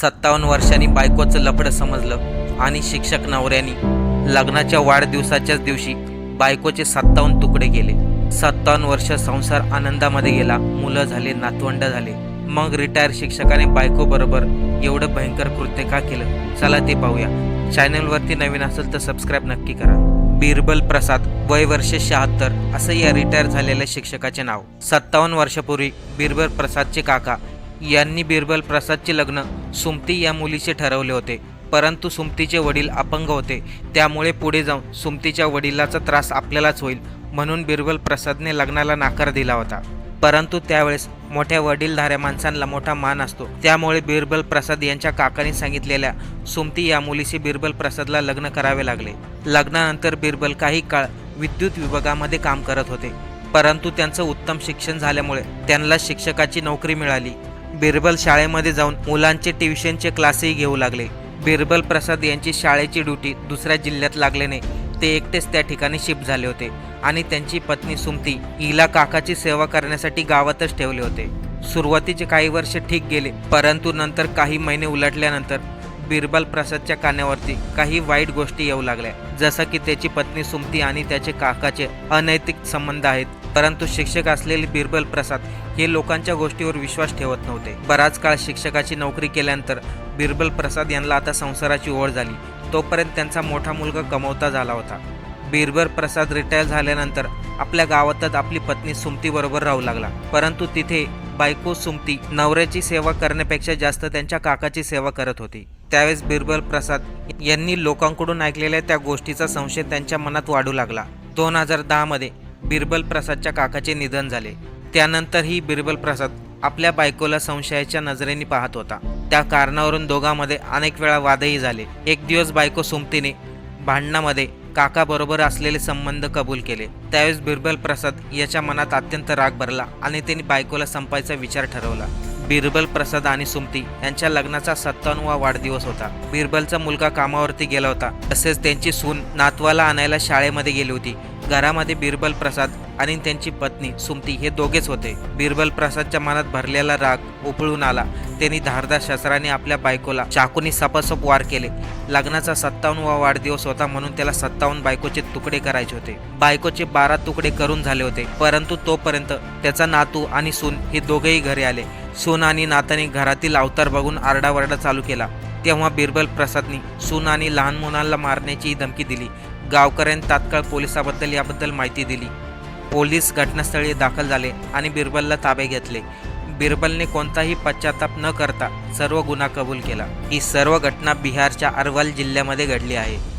सत्तावन्न वर्षांनी बायकोचं लफडं समजलं आणि शिक्षक नवऱ्यानी लग्नाच्या वाढदिवसाच्याच दिवशी बायकोचे सत्तावन्न तुकडे केले. सत्तावन्न वर्ष संसार आनंदामध्ये गेला मुलं झाले नातवंड झाले. मग रिटायर शिक्षकाने बायको बरोबर एवढं भयंकर कृत्य का केलं? चला ते पाहूया. चॅनलवरती नवीन असेल तर सबस्क्राईब नक्की करा. बिरबल प्रसाद वय वर्ष शहात्तर असं या रिटायर झालेल्या शिक्षकाचे नाव. सत्तावन्न वर्षापूर्वी बिरबल प्रसादचे काका यांनी बिरबल प्रसादचे लग्न सुमती या मुलीचे ठरवले होते. परंतु सुमतीचे वडील अपंग होते. त्यामुळे पुढे जाऊन सुमतीच्या वडिलाचा त्रास आपल्यालाच होईल म्हणून बिरबल प्रसादने लग्नाला नाकार दिला होता. परंतु त्यावेळेस मोठ्या वडीलधाऱ्या माणसांना मोठा मान असतो. त्यामुळे बिरबल प्रसाद यांच्या काकांनी सांगितलेल्या सुमती या मुलीशी बिरबल प्रसादला लग्न करावे लागले. लग्नानंतर बिरबल काही काळ विद्युत विभागामध्ये काम करत होते. परंतु त्यांचं उत्तम शिक्षण झाल्यामुळे त्यांना शिक्षकाची नोकरी मिळाली. बिरबल शाळेमध्ये जाऊन मुलांचे ट्युशनचे क्लासही घेऊ लागले. बिरबल प्रसाद यांची शाळेची ड्युटी दुसऱ्या जिल्ह्यात लागल्याने ते एकटेच त्या ठिकाणी शिफ्ट झाले होते आणि त्यांची पत्नी सुमती हिला काकाची सेवा करण्यासाठी गावातच ठेवले होते. सुरुवातीचे काही वर्ष ठीक गेले परंतु नंतर काही महिने उलटल्यानंतर बिरबल प्रसादच्या कानावरती काही वाईट गोष्टी येऊ लागल्या. जसं की त्याची पत्नी सुमती आणि त्याचे काकाचे अनैतिक संबंध आहेत परंतु शिक्षक असलेले बिरबल प्रसाद हे लोकांच्या गोष्टीवर विश्वास ठेवत नव्हते. बराच काळ शिक्षकाची नोकरी केल्यानंतर बिरबल प्रसाद यांना आता संसाराची ओढ झाली. तोपर्यंत त्यांचा मोठा मुलगा कमवता झाला होता. बिरबल प्रसाद रिटायर झाल्यानंतर आपल्या गावातच आपली पत्नी सुमती बरोबर राहू लागला. परंतु तिथे बायको सुमती नवऱ्याची सेवा करण्यापेक्षा जास्त त्यांच्या काकाची सेवा करत होती. त्यावेळेस बिरबल प्रसाद यांनी लोकांकडून ऐकलेल्या त्या गोष्टीचा संशय त्यांच्या मनात वाढू लागला. दोन हजार दहामध्ये बिरबल प्रसादच्या काकाचे निधन झाले. त्यानंतरही बिरबल प्रसाद आपल्या बायकोला संशयाच्या नजरेने पाहत होता. त्या कारणावरून दोघांमध्ये अनेक वेळा वादही झाले. एक दिवस बायको सुमतीने भांडणामध्ये काकाबरोबर असलेले संबंध कबूल केले. त्यावेळेस बिरबल प्रसाद याच्या मनात अत्यंत राग भरला आणि त्यांनी बायकोला संपायचा विचार ठरवला. बिरबल प्रसाद आणि सुमती यांच्या लग्नाचा सत्तावन्नवा वाढदिवस होता. बिरबलचा मुलगा कामावरती गेला होता. तसेच त्यांची सून नातवाला आणायला शाळेमध्ये गेली होती. घरामध्ये बिरबल प्रसाद आणि त्यांची पत्नी सुमती हे दोघेच होते. बिरबल प्रसादच्या मनात भरलेला राग उफळून आला. त्यांनी धारदार शस्त्राने आपल्या बायकोला चाकूनी सपासप वार केले. लग्नाचा सत्तावन्नवा वाढदिवस होता म्हणून त्याला सत्तावन्न बायकोचे तुकडे करायचे होते. बायकोचे बारा तुकडे करून झाले होते परंतु तोपर्यंत त्याचा नातू आणि सून हे दोघेही घरी आले. सून आणि नाताने घरातील अवतार बघून आरडावरडा चालू केला. तेव्हा बिरबल प्रसादनी सून आणि लहान मुलांना मारण्याची धमकी दिली. गावकऱ्यांनी तात्काळ पोलिसाबद्दल याबद्दल माहिती दिली. पोलीस घटनास्थळी दाखल झाले आणि बिरबलला ताबे घेतले. बिरबलने कोणताही पश्चाताप न करता सर्व गुन्हा कबूल केला. ही सर्व घटना बिहारच्या अरवल जिल्ह्यामध्ये घडली आहे.